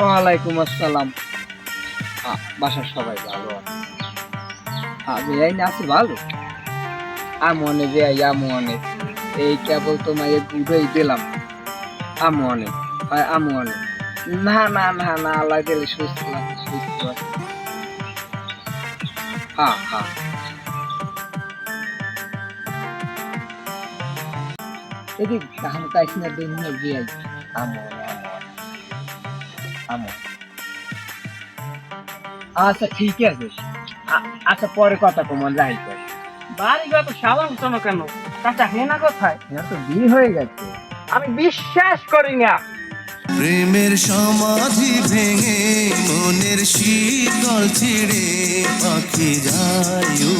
ওয়ালাইকুম আসসালাম। বাসার সবাই ভালো বেআইন আছে, ভালো? আমনে, বেআই, আমনে। এই কেবল তোমায় দুধই দিলাম। আমনে হয় আমনে। না না না না দিলে সুস্থ আছে, সুস্থ হ্যাঁ হ্যাঁ এদিক, ধান কাইস না দিন আমনে আমনে। আচ্ছা ঠিক আছে। আচ্ছা পরে কথা কমন যাই তো। বাড়ি ঘর তো সালাম শোনো কেন? চাচা হেনা কোথায়? তো বিয়ে হয়ে গেছে। আমি বিশ্বাস করি না। প্রেমের সমাধি ভেঙে মনের শীতল ছিড়ে পাখি যায়